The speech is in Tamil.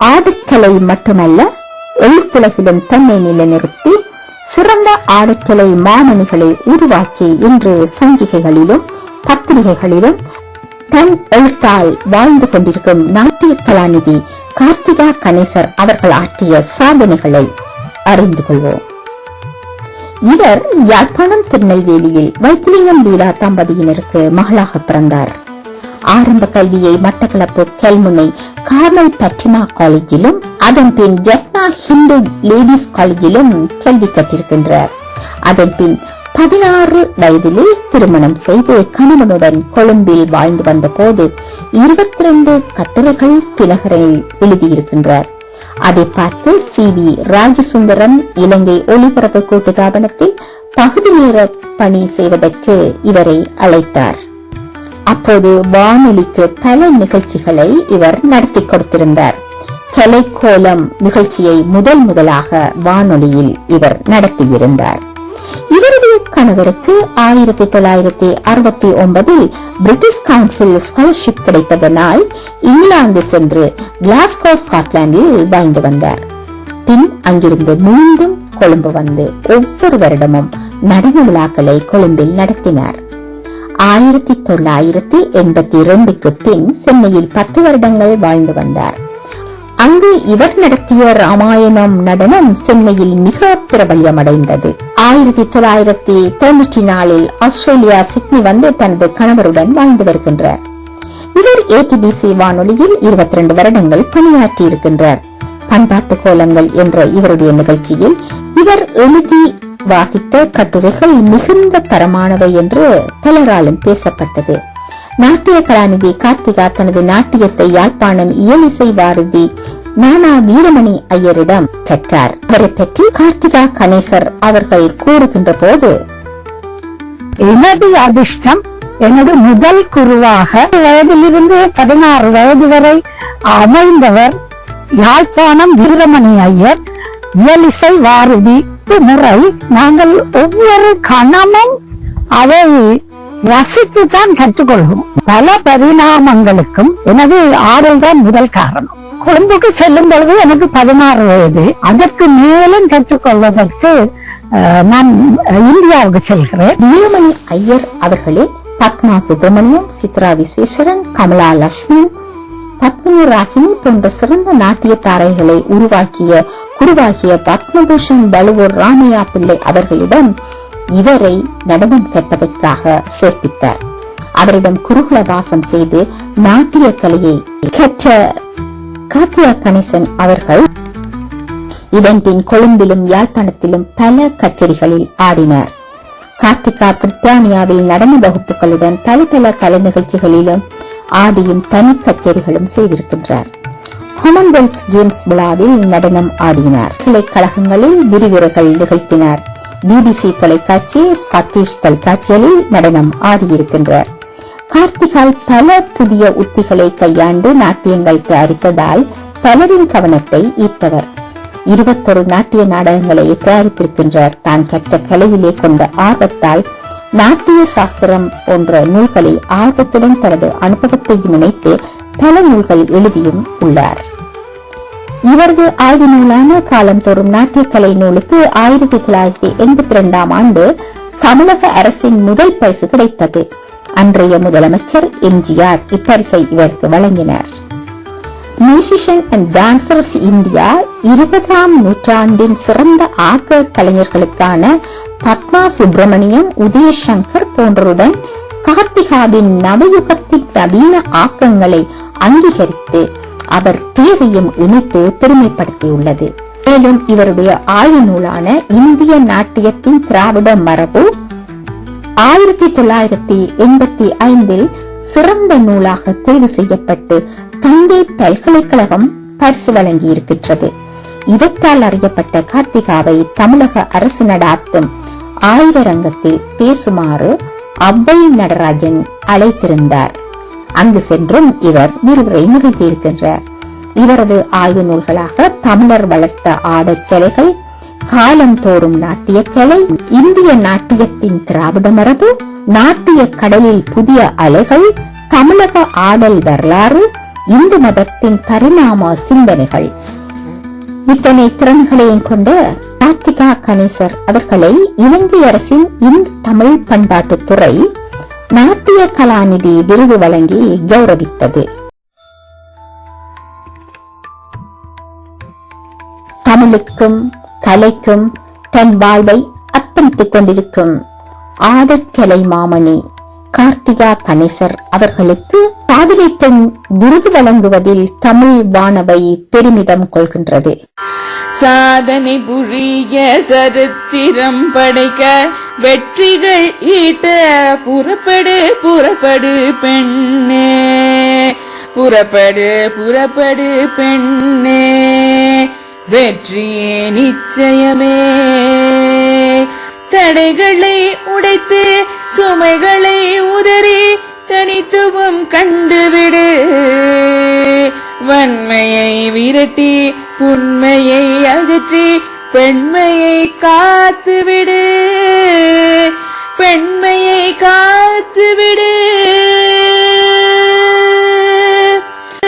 ஆடுக்கலை மட்டுமல்ல எழுத்துலகிலும் தன்னை நிலைநிறுத்தி சிறந்த ஆடுக்கலை மாமணிகளை உருவாக்கி இன்று சஞ்சிகைகளிலும் பத்திரிகைகளிலும் தன் எழுத்தால் வாழ்ந்து கொண்டிருக்கும் நாட்டிய கலாநிதி கார்த்திகா கணேசர் அவர்கள் ஆற்றிய சாதனைகளை அறிந்து கொள்வோம். இவர் யாழ்ப்பாணம் திருநெல்வேலியில் வைத்திலிங்கம் லீலா தம்பதியினருக்கு மகளாக பிறந்தார். ஆரம்ப கல்வியை மட்டக்களப்பு கல்முனை கார்மல் பட்டிமா காலேஜிலும் அதன் பின் ஜெஃப்னா ஹிந்து லேடிஸ் காலேஜிலும் கல்வி கற்றிருக்கின்றார். அதன் பின் பதினாறு வயதிலே திருமணம் செய்து கணவனுடன் கொழும்பில் வாழ்ந்து வந்த போது இருபத்தி ரெண்டு கட்டுரைகள் திலகரில் எழுதியிருக்கின்றார். அதை பார்த்து சி வி ராஜசுந்தரம் இலங்கை ஒளிபரப்பு கூட்டு தாபனத்தில் பகுதி நேர பணி செய்வதற்கு இவரை அழைத்தார். அப்போது வானொலிக்கு பல நிகழ்ச்சிகளை இவர் நடத்தி கொடுத்திருந்தார். கலைக்கோலம் நிகழ்ச்சியை முதல் முதலாக வானொலியில் இவர் நடத்தியிருந்தார். இவருடைய கணவருக்கு ஆயிரத்தி தொள்ளாயிரத்தி அறுபத்தி ஒன்பதில் பிரிட்டிஷ் கவுன்சில் ஸ்காலர்ஷிப் கிடைத்ததனால் இங்கிலாந்து சென்று கிளாஸ்கோ ஸ்காட்லாந்தில் வாழ்ந்து வந்தார். பின் அங்கிருந்து மீண்டும் கொழும்பு வந்து ஒவ்வொரு வருடமும் நடன விழாக்களை கொழும்பில் நடத்தினார். ஆயிரத்தி தொள்ளாயிரத்தி எண்பத்தி இரண்டுக்கு பின் சென்னையில் பத்து வருடங்கள் வாழ்ந்து வந்தார். அங்கு இவர் நடத்திய ராமாயணம் நடனம் சென்னையில் மிக பிரபல்யமடைந்தது. ஆயிரத்தி தொள்ளாயிரத்தி தொண்ணூற்றி நாலில் ஆஸ்திரேலியா சிட்னி வந்து தனது கணவருடன் வாழ்ந்து வருகின்றார். இவர் ஏடிபிசி வானொலியில் இருபத்தி இரண்டு வருடங்கள் பணியாற்றி இருக்கின்றார் பண்பாட்டு கோலங்கள் என்ற இவருடைய நிகழ்ச்சியில் இவர் எழுதி வாசித்த கட்டுரைகள் மிகுந்த தரமானவை என்று பலராலும் பேசப்பட்டது. நாட்டிய கலாநிதி கார்த்திகா தனது நாட்டியத்தை யாழ்ப்பாணம் இயலிசை வாரதி நானா வீரமணி ஐயரிடம் பெற்றார். அவரை பற்றி கார்த்திகா கணேசர் அவர்கள் கூறுகின்ற போது எனது அதிர்ஷ்டம் எனது முதல் குருவாக வயதிலிருந்து பதினாறு வயது வரை அமைந்தவர் யாழ்ப்பாணம் வீரமணி ஐயர் இயலிசை வாரதி முறை நாங்கள் ஒவ்வொரு கணமும் அதை ரசித்து தான் கற்றுக்கொள்வோம். பல பரிணாமங்களுக்கும் எனது ஆடல் தான் முதல் காரணம். கொழும்புக்கு செல்லும் பொழுது எனக்கு பதினாறு வயது. அதற்கு மேலும் கற்றுக்கொள்வதற்கு நான் இந்தியாவுக்கு செல்கிறேன். நீலமணி ஐயர் அவர்களே பத்மா சுப்பிரமணியம் சித்ரா விஸ்வேஸ்வரன் கமலா லட்சுமி பத்மினி ராகினி போன்ற சிறந்த நாட்டிய தாரைகளை உருவாக்கிய குருவாகிய பத்மபூஷன் பலுவூர் ராமையா பிள்ளை அவர்களிடம் இவரை நடனம் கற்பதற்காக சேர்ப்பித்தார். அவரிடம் குருகுல வாசம் செய்து நாட்டிய கலையை கற்ற காத்தியா கணேசன் அவர்கள் இதன் பின் கொழும்பிலும் யாழ்ப்பாணத்திலும் பல கச்சேரிகளில் ஆடினார். கார்த்திகா பிரித்தானியாவில் நடன வகுப்புகளுடன் பல பல கலை நிகழ்ச்சிகளிலும் ஆடியும் தனி கச்சேரிகளும் செய்திருக்கின்றார். காமன்வெல்த் கேம்ஸ் விழாவில் நடனம் ஆடினார். பல்கலைக்கழகங்களில் விரிவுரைகள் நிகழ்த்தினார். பிபிசி தொலைக்காட்சி ஸ்காட்டிஷ் தொலைக்காட்சிகளில் நடனம் ஆடியிருக்கின்றார். கார்த்திகால் பல புதிய உத்திகளை கையாண்டு நாட்டியங்கள் தயாரித்ததால் பலரின் கவனத்தை ஈர்த்தவர். இருபத்தொரு நாட்டிய நாடகங்களை தயாரித்திருக்கின்றார். தான் கற்ற கலையிலே கொண்ட ஆர்வத்தால் நாட்டிய சாஸ்திரம் போன்ற நூல்களை ஆர்வத்துடன் தனது அனுபவத்தையும் இணைத்து பல நூல்கள் எழுதியும் உள்ளார். இவரது ஆய்வு நூலான காலம் தோறும் நாட்டிய கலை நூலுக்கு ஆயிரத்தி தொள்ளாயிரத்தி எண்பத்தி இரண்டாம் ஆண்டு தமிழக அரசின் முதல் பரிசு கிடைத்தது. அன்றைய முதலமைச்சர் எம்ஜிஆர் இப்பரிசை இவருக்கு வழங்கினார். Musician and dancer of India இருபதாம் நூற்றாண்டின் சிறந்த ஆக்க கலைஞர்களுக்கான பத்மா சுப்பிரமணியம் உதயசங்கர் போன்றோருடன் கார்த்திகாவின் நவயுகத்தின் நவீன ஆக்கங்களை அங்கீகரித்து அவர் பேரையும் இணைத்து பெருமைப்படுத்தியுள்ளது. மேலும் இவருடைய ஆய்வு நூலான இந்திய நாட்டியத்தின் திராவிட மரபு ஆயிரத்தி தொள்ளாயிரத்தி எண்பத்தி ஐந்தில் சிறந்த நூலாக தேர்வு செய்யப்பட்டு தஞ்சை பல்கலைக்கழகம் பரிசு வழங்கி இருக்கின்றது இவற்றால் அறியப்பட்ட கார்த்திகாவை தமிழக அரசு நடாத்தும் ஆய்வரங்கத்தில் பேசுமாறு அவ்வை நடராஜன் அழைத்திருந்தார். அங்கு சென்றும் இவர் விரிவுரை நிகழ்த்தியிருக்கின்றார். இவரது ஆய்வு நூல்களாக தமிழர் வளர்த்த ஆடற் ஆடற்கலைகள் காலம் தோறும் நாட்டிய கலை இந்திய நாட்டியத்தின் திராவிட மரபு நாட்டிய கடலில் புதிய அலைகள் தமிழக ஆடல் வரலாறு இந்து மதத்தின் பரிணாம சிந்தனைகள். இத்தனை திறன்களையும் கொண்ட கார்த்திகா கணேசர் அவர்களை இலங்கை அரசின் இந்து தமிழ் பண்பாட்டுத்துறை நாட்டிய கலாநிதி விருது வழங்கி கௌரவித்தது. தமிழுக்கும் கலைக்கும் தன் வாழ்வை அர்ப்பணித்துக் கொண்டிருக்கும் ஆடற்கலை மாமணி கார்த்திகா கணேசர் அவர்களுக்கு சாதனை பெண் விருது வழங்குவதில் தமிழ் வானவை பெருமிதம் கொள்கின்றது. சாதனை புரிய சரித்திரம் படைக்க வெற்றிகள் ஈட்ட புறப்படு புறப்படு பெண்ணே. புறப்படு புறப்படு பெண்ணே. வெற்றியே நிச்சயமே. தடைகளை உடைத்து சுமைகளை உதறி தனித்துவம் கண்டுவிடு. வன்மையை விரட்டி உண்மையை அகற்றி பெண்மையை காத்துவிடு.